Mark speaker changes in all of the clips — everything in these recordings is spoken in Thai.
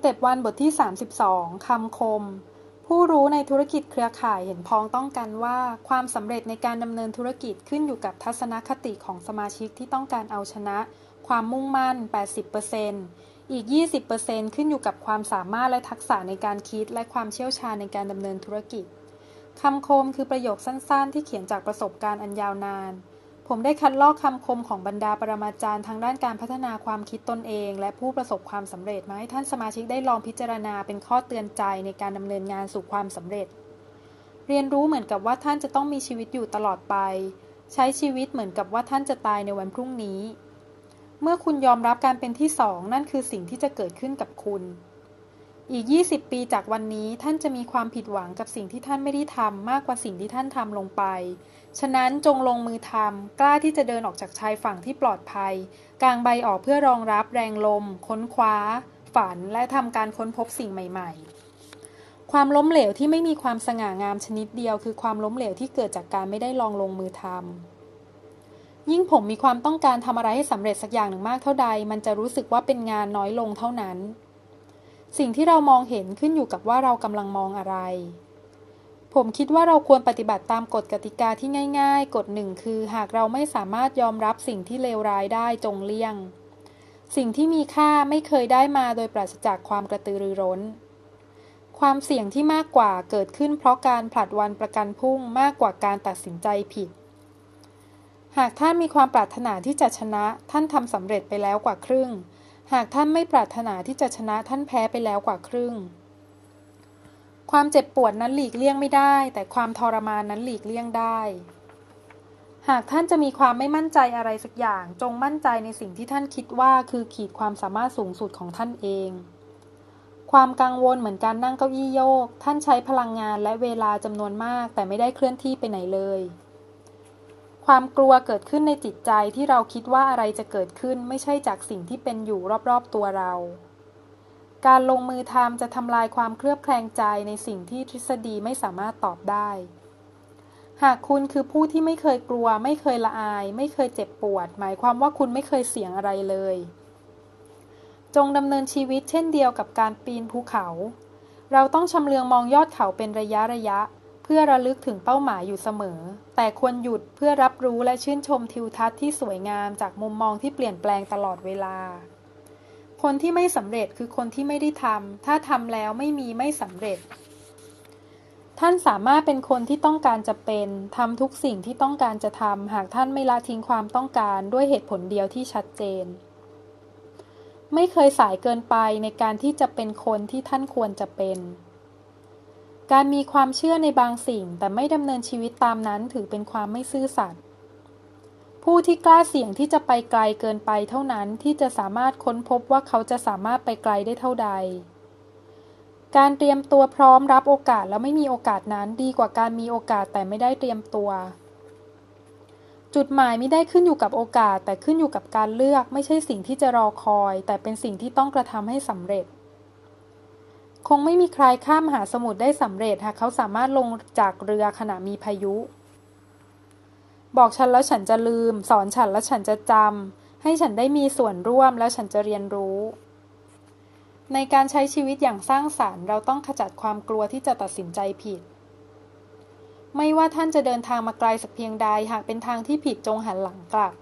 Speaker 1: เต็ปวันบทที่ 32 คำคม ผู้รู้ในธุรกิจเครือข่ายเห็นพ้องต้องกันว่า ความสำเร็จในการดำเนินธุรกิจขึ้นอยู่กับทัศนคติของสมาชิกที่ต้องการเอาชนะ ความมุ่งมั่น 80%อีก 20%ขึ้นอยู่กับความสามารถและทักษะในการคิดและความเชี่ยวชาญในการดำเนินธุรกิจคำคมคือประโยคสั้นๆ ที่เขียนจากประสบการณ์อันยาวนาน ผมได้คัดลอกคำคมของบรรดาปรมาจารย์ทางด้านการพัฒนาความคิดตนเอง และผู้ประสบความสำเร็จมาให้ท่านสมาชิกได้ลองพิจารณาเป็นข้อเตือนใจในการดำเนินงานสู่ความสำเร็จ เรียนรู้เหมือนกับว่าท่านจะต้องมีชีวิตอยู่ตลอดไป ใช้ชีวิตเหมือนกับว่าท่านจะตายในวันพรุ่งนี้ เมื่อคุณยอมรับการเป็นที่สองนั่นคือสิ่งที่จะเกิดขึ้นกับคุณ อีก 20 ปีจากวันนี้ท่านจะมีความผิดหวังกับสิ่งที่ท่านไม่ได้ทำมากกว่าสิ่งที่ท่านทำลงไป ฉะนั้นจงลงมือทำกล้าที่จะเดินออกจากชายฝั่งที่ปลอดภัย กางใบออกเพื่อรองรับแรงลม ค้นคว้า ฝัน และทำการค้นพบสิ่งใหม่ ๆ ความล้มเหลวที่ไม่มีความสง่างามชนิดเดียว คือความล้มเหลวที่เกิดจากการไม่ได้ลองลงมือทำยิ่งผมมีความต้องการทำอะไรให้สำเร็จสักอย่างหนึ่งมากเท่าใด มันจะรู้สึกว่าเป็นงานน้อยลงเท่านั้น สิ่งที่เรามองเห็นขึ้นอยู่กับว่าเรากำลังมองอะไร ผมคิดว่าเราควรปฏิบัติตามกฎกติกาที่ง่าย ๆ กฎหนึ่งคือ หากเราไม่สามารถยอมรับสิ่งที่เลวร้ายได้จงเลี่ยง สิ่งที่มีค่าไม่เคยได้มาโดยปราศจากความกระตือรือร้น ความเสี่ยงที่มากกว่าเกิดขึ้นเพราะการผลัดวันประกันพรุ่งมากกว่าการตัดสินใจผิด หากท่านมีความปรารถนาที่จะชนะ ท่านทำสำเร็จไปแล้วกว่าครึ่ง หากท่านไม่ปรารถนาที่จะชนะท่านแพ้ไปแล้วกว่าครึ่ง ความเจ็บปวดนั้นหลีกเลี่ยงไม่ได้ แต่ความทรมานนั้นหลีกเลี่ยงได้ หากท่านจะมีความไม่มั่นใจอะไรสักอย่าง จงมั่นใจในสิ่งที่ท่านคิดว่าคือขีดความสามารถสูงสุดของท่านเอง ความกังวลเหมือนการนั่งเก้าอี้โยก ท่านใช้พลังงานและเวลาจำนวนมาก แต่ไม่ได้เคลื่อนที่ไปไหนเลย ความกลัวเกิดขึ้นในจิตใจที่เราคิดว่าอะไรจะเกิดขึ้นไม่ใช่จากสิ่งที่เป็นอยู่รอบๆตัวเรา การลงมือทำจะทำลายความเคลือบแคลงใจในสิ่งที่ทฤษฎีไม่สามารถตอบได้ หากคุณคือผู้ที่ไม่เคยกลัว ไม่เคยละอาย ไม่เคยเจ็บปวด หมายความว่าคุณไม่เคยเสี่ยงอะไรเลย จงดำเนินชีวิตเช่นเดียวกับการปีนภูเขา เราต้องชำเลืองมองยอดเขาเป็นระยะระยะ พื่อระลึกถึงเป้าหมายอยู่เสมอ แต่ควรหยุดเพื่อรับรู้และชื่นชมทิวทัศน์ที่สวยงามจากมุมมองที่เปลี่ยนแปลงตลอดเวลา คนที่ไม่สำเร็จคือคนที่ไม่ได้ทำ ถ้าทำแล้วไม่มีไม่สำเร็จ ท่านสามารถเป็นคนที่ต้องการจะเป็น ทำทุกสิ่งที่ต้องการจะทำ หากท่านไม่ละทิ้งความต้องการด้วยเหตุผลเดียวที่ชัดเจน ไม่เคยสายเกินไปในการที่จะเป็นคนที่ท่านควรจะเป็น การมีความเชื่อในบางสิ่งแต่ไม่ดำเนินชีวิตตามนั้นถือเป็นความไม่ซื่อสัตย์ผู้ที่กล้าเสี่ยงที่จะไปไกลเกินไปเท่านั้นที่จะสามารถค้นพบว่าเขาจะสามารถไปไกลได้เท่าใด การเตรียมตัวพร้อมรับโอกาสแล้วไม่มีโอกาสนั้นดีกว่าการมีโอกาสแต่ไม่ได้เตรียมตัว จุดหมายไม่ได้ขึ้นอยู่กับโอกาสแต่ขึ้นอยู่กับการเลือก ไม่ใช่สิ่งที่จะรอคอย แต่เป็นสิ่งที่ต้องกระทำให้สำเร็จ คงไม่มีใครข้ามมหาสมุทรได้สำเร็จหากเขาสามารถลงจากเรือขณะมีพายุ บอกฉันแล้วฉันจะลืม สอนฉันแล้วฉันจะจำให้ฉันได้มีส่วนร่วมแล้วฉันจะเรียนรู้ ในการใช้ชีวิตอย่างสร้างสารรค์ เราต้องขจัดความกลัวที่จะตัดสินใจผิด ไม่ว่าท่านจะเดินทางมาไกลสักเพียงใดหากเป็นทางที่ผิดจงหันหลังกลับ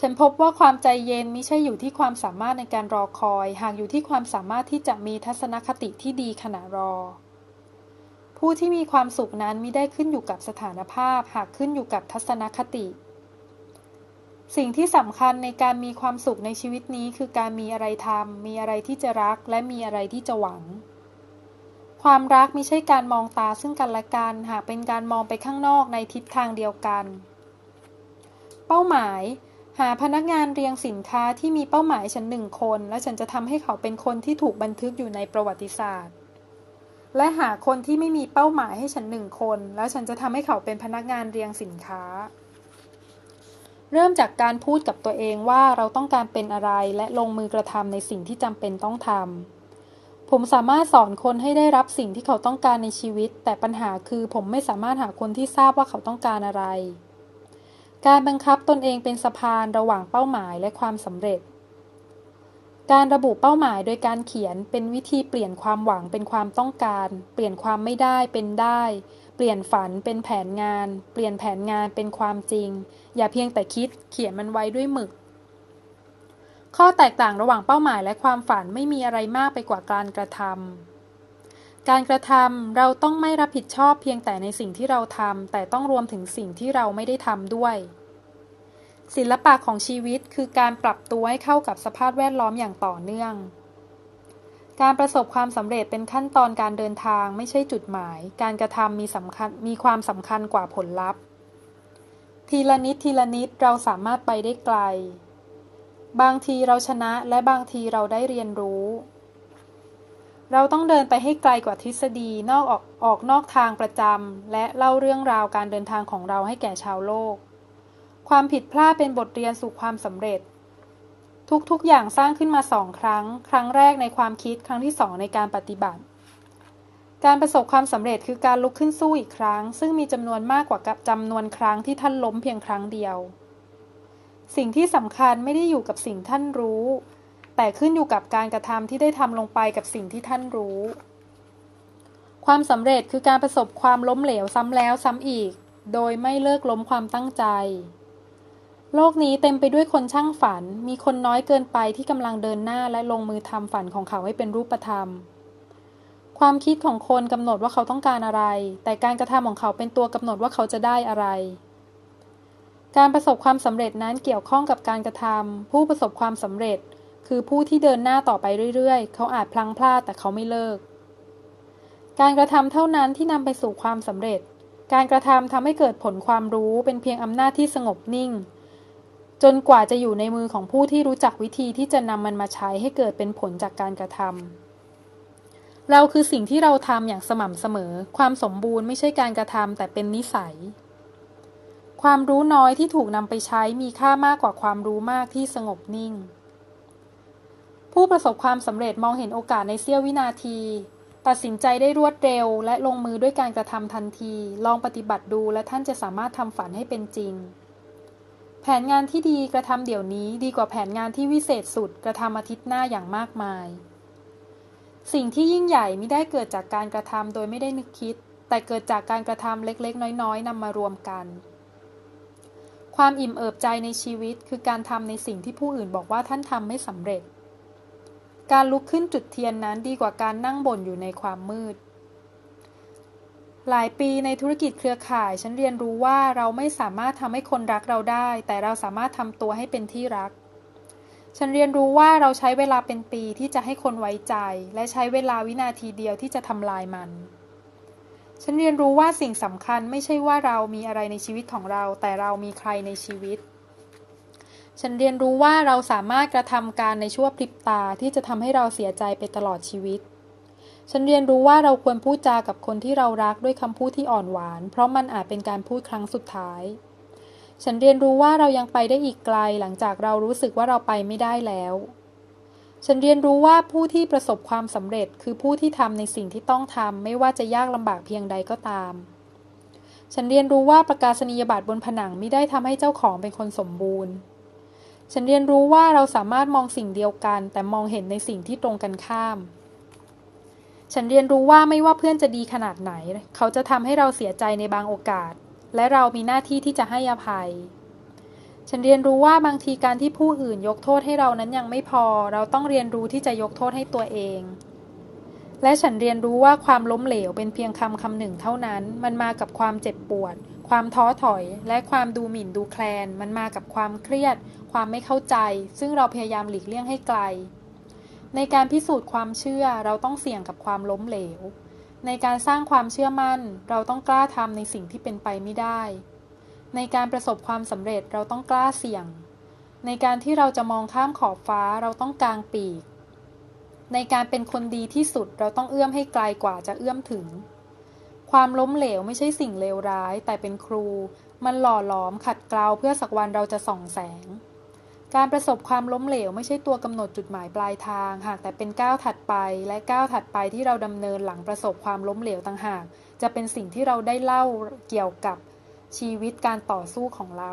Speaker 1: ฉันพบว่าความใจเย็นไม่ใช่อยู่ที่ความสามารถในการรอคอย หากอยู่ที่ความสามารถที่จะมีทัศนคติที่ดีขณะรอ ผู้ที่มีความสุขนั้นมิได้ขึ้นอยู่กับสถานภาพ หากขึ้นอยู่กับทัศนคติ สิ่งที่สำคัญในการมีความสุขในชีวิตนี้คือการมีอะไรทำมีอะไรที่จะรักและมีอะไรที่จะหวัง ความรักไม่ใช่การมองตาซึ่งกันและกัน หากเป็นการมองไปข้างนอกในทิศทางเดียวกัน เป้าหมาย หาพนักงานเรียงสินค้าที่มีเป้าหมายฉันหนึ่งคน และฉันจะทำให้เขาเป็นคนที่ถูกบันทึกอยู่ในประวัติศาสตร์ และหาคนที่ไม่มีเป้าหมายให้ฉันหนึ่งคน แล้วฉันจะทำให้เขาเป็นพนักงานเรียงสินค้า เริ่มจากการพูดกับตัวเองว่าเราต้องการเป็นอะไรและลงมือกระทำในสิ่งที่จำเป็นต้องทำผมสามารถสอนคนให้ได้รับสิ่งที่เขาต้องการในชีวิต แต่ปัญหาคือผมไม่สามารถหาคนที่ทราบว่าเขาต้องการอะไร การบังคับตนเองเป็นสะพานระหว่างเป้าหมายและความสำเร็จ การระบุเป้าหมายโดยการเขียนเป็นวิธีเปลี่ยนความหวังเป็นความต้องการ เปลี่ยนความไม่ได้เป็นได้ เปลี่ยนฝันเป็นแผนงาน เปลี่ยนแผนงานเป็นความจริง อย่าเพียงแต่คิดเขียนมันไว้ด้วยหมึก ข้อแตกต่างระหว่างเป้าหมายและความฝันไม่มีอะไรมากไปกว่าการกระทำ การกระทำเราต้องไม่รับผิดชอบเพียงแต่ในสิ่งที่เราทำแต่ต้องรวมถึงสิ่งที่เราไม่ได้ทำด้วย ศิลปะของชีวิตคือการปรับตัวให้เข้ากับสภาพแวดล้อมอย่างต่อเนื่อง การประสบความสำเร็จเป็นขั้นตอนการเดินทางไม่ใช่จุดหมาย การกระทำมีสำคัญมีความสำคัญกว่าผลลัพธ์ ทีละนิดทีละนิดเราสามารถไปได้ไกล บางทีเราชนะและบางทีเราได้เรียนรู้ เราต้องเดินไปให้ไกลกว่าทฤษฎีนอกออกออกนอกทางประจำและเล่าเรื่องราวการเดินทางของเราให้แก่ชาวโลก ความผิดพลาดเป็นบทเรียนสู่ความสำเร็จ ทุกๆอย่างสร้างขึ้นมาสองครั้ง ครั้งแรกในความคิดครั้งที่สองในการปฏิบัติ การประสบความสำเร็จคือการลุกขึ้นสู้อีกครั้ง ซึ่งมีจำนวนมากกว่าจำนวนครั้งที่ท่านล้มเพียงครั้งเดียว สิ่งที่สำคัญไม่ได้อยู่กับสิ่งท่านรู้ แต่ขึ้นอยู่กับการกระทำที่ได้ทำลงไปกับสิ่งที่ท่านรู้ ความสำเร็จคือการประสบความล้มเหลวซ้ำแล้วซ้ำอีก โดยไม่เลิกล้มความตั้งใจ โลกนี้เต็มไปด้วยคนช่างฝัน มีคนน้อยเกินไปที่กำลังเดินหน้าและลงมือทำฝันของเขาให้เป็นรูปธรรมความคิดของคนกำหนดว่าเขาต้องการอะไร แต่การกระทำของเขาเป็นตัวกำหนดว่าเขาจะได้อะไร การประสบความสำเร็จนั้นเกี่ยวข้องกับการกระทำผู้ประสบความสำเร็จ คือผู้ที่เดินหน้าต่อไปเรื่อยๆ เขาอาจพลังพลาดแต่เขาไม่เลิก การกระทำเท่านั้นที่นำไปสู่ความสำเร็จ การกระทำทำให้เกิดผลความรู้เป็นเพียงอำนาจที่สงบนิ่ง จนกว่าจะอยู่ในมือของผู้ที่รู้จักวิธีที่จะนำมันมาใช้ให้เกิดเป็นผลจากการกระทำเราคือสิ่งที่เราทำอย่างสม่ำเสมอ ความสมบูรณ์ไม่ใช่การกระทำแต่เป็นนิสัย ความรู้น้อยที่ถูกนำไปใช้มีค่ามากกว่าความรู้มากที่สงบนิ่ง ผู้ประสบความสำเร็จมองเห็นโอกาสในเสี้ยววินาที ตัดสินใจได้รวดเร็ว และลงมือด้วยการกระทำทันที ลองปฏิบัติดูและท่านจะสามารถทำฝันให้เป็นจริง แผนงานที่ดีกระทำเดี๋ยวนี้ดีกว่าแผนงานที่วิเศษสุดกระทำอาทิตย์หน้าอย่างมากมาย สิ่งที่ยิ่งใหญ่ไม่ได้เกิดจากการกระทำโดยไม่ได้นึกคิด แต่เกิดจากการกระทำเล็กๆ น้อยๆนำมารวมกันความอิ่มเอิบใจในชีวิตคือการทำในสิ่งที่ผู้อื่นบอกว่าท่านทำไม่สำเร็จ การลุกขึ้นจุดเทียนนั้นดีกว่าการนั่งบ่นอยู่ในความมืด หลายปีในธุรกิจเครือข่าย ฉันเรียนรู้ว่าเราไม่สามารถทำให้คนรักเราได้ แต่เราสามารถทำตัวให้เป็นที่รัก ฉันเรียนรู้ว่าเราใช้เวลาเป็นปีที่จะให้คนไว้ใจ และใช้เวลาวินาทีเดียวที่จะทำลายมัน ฉันเรียนรู้ว่าสิ่งสำคัญไม่ใช่ว่าเรามีอะไรในชีวิตของเรา แต่เรามีใครในชีวิต ฉันเรียนรู้ว่าเราสามารถกระทำการในชั่วพริบตาที่จะทำให้เราเสียใจไปตลอดชีวิต ฉันเรียนรู้ว่าเราควรพูดจากับคนที่เรารักด้วยคำพูดที่อ่อนหวาน เพราะมันอาจเป็นการพูดครั้งสุดท้าย ฉันเรียนรู้ว่าเรายังไปได้อีกไกลหลังจากเรารู้สึกว่าเราไปไม่ได้แล้ว ฉันเรียนรู้ว่าผู้ที่ประสบความสำเร็จ คือผู้ที่ทำในสิ่งที่ต้องทำไม่ว่าจะยากลำบากเพียงใดก็ตามฉันเรียนรู้ว่าประกาศนียบัตรบนผนังไม่ได้ทำให้เจ้าของเป็นคนสมบูรณ์ ฉันเรียนรู้ว่าเราสามารถมองสิ่งเดียวกัน แต่มองเห็นในสิ่งที่ตรงกันข้าม ฉันเรียนรู้ว่าไม่ว่าเพื่อนจะดีขนาดไหน เขาจะทำให้เราเสียใจในบางโอกาส และเรามีหน้าที่ที่จะให้อภัย ฉันเรียนรู้ว่าบางทีการที่ผู้อื่นยกโทษให้เรานั้นยังไม่พอ เราต้องเรียนรู้ที่จะยกโทษให้ตัวเอง และฉันเรียนรู้ว่าความล้มเหลวเป็นเพียงคำคำหนึ่งเท่านั้น มันมากับความเจ็บปวด ความท้อถอย และความดูหมิ่นดูแคลน มันมากับความเครียด ความไม่เข้าใจ ซึ่งเราพยายามหลีกเลี่ยงให้ไกล ในการพิสูจน์ความเชื่อเราต้องเสี่ยงกับความล้มเหลว ในการสร้างความเชื่อมั่น เราต้องกล้าทำในสิ่งที่เป็นไปไม่ได้ ในการประสบความสำเร็จเราต้องกล้าเสี่ยง ในการที่เราจะมองข้ามขอบฟ้าเราต้องกางปีก ในการเป็นคนดีที่สุดเราต้องเอื้อมให้ไกลกว่าจะเอื้อมถึง ความล้มเหลวไม่ใช่สิ่งเลวร้าย แต่เป็นครูมันหล่อหลอมขัดเกลาเพื่อสักวันเราจะส่องแสง การประสบความล้มเหลวไม่ใช่ตัวกำหนดจุดหมายปลายทาง หากแต่เป็นก้าวถัดไปและก้าวถัดไปที่เราดำเนินหลังประสบความล้มเหลวต่างหาก จะเป็นสิ่งที่เราได้เล่าเกี่ยวกับชีวิตการต่อสู้ของเรา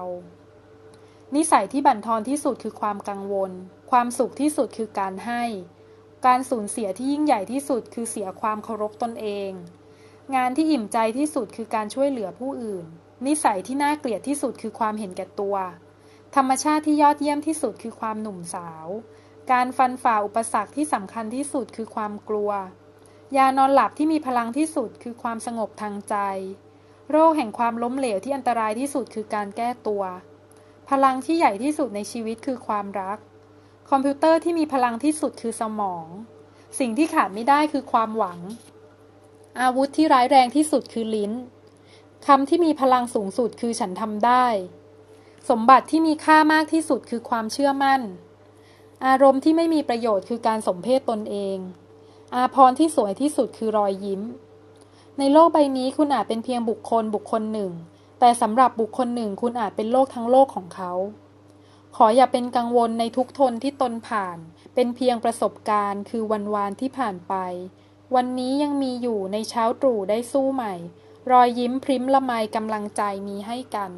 Speaker 1: นิสัยที่บั่นทอนที่สุดคือความกังวล ความสุขที่สุดคือการให้ การสูญเสียที่ยิ่งใหญ่ที่สุดคือเสียความเคารพตนเอง งานที่อิ่มใจที่สุดคือการช่วยเหลือผู้อื่น นิสัยที่น่าเกลียดที่สุดคือความเห็นแก่ตัว ธรรมชาติที่ยอดเยี่ยมที่สุดคือความหนุ่มสาว การฟันฝ่าอุปสรรคที่สำคัญที่สุดคือความกลัว ยานอนหลับที่มีพลังที่สุดคือความสงบทางใจ โรคแห่งความล้มเหลวที่อันตรายที่สุดคือการแก้ตัว พลังที่ใหญ่ที่สุดในชีวิตคือความรัก คอมพิวเตอร์ที่มีพลังที่สุดคือสมอง สิ่งที่ขาดไม่ได้คือความหวัง อาวุธที่ร้ายแรงที่สุดคือลิ้นคำที่มีพลังสูงสุดคือฉันทำได้ สมบัติที่มีค่ามากที่สุดคือความเชื่อมั่น อารมณ์ที่ไม่มีประโยชน์คือการสมเพศตนเอง อาพรที่สวยที่สุดคือรอยยิ้ม ในโลกใบนี้คุณอาจเป็นเพียงบุคคลบุคคลหนึ่ง แต่สำหรับบุคคลหนึ่งคุณอาจเป็นโลกทั้งโลกของเขา ขออย่าเป็นกังวลในทุกทนที่ตนผ่าน เป็นเพียงประสบการณ์คือวันวานที่ผ่านไป วันนี้ยังมีอยู่ในเช้าตรู่ได้สู้ใหม่ รอยยิ้มพริ้มละไมกำลังใจมีให้กัน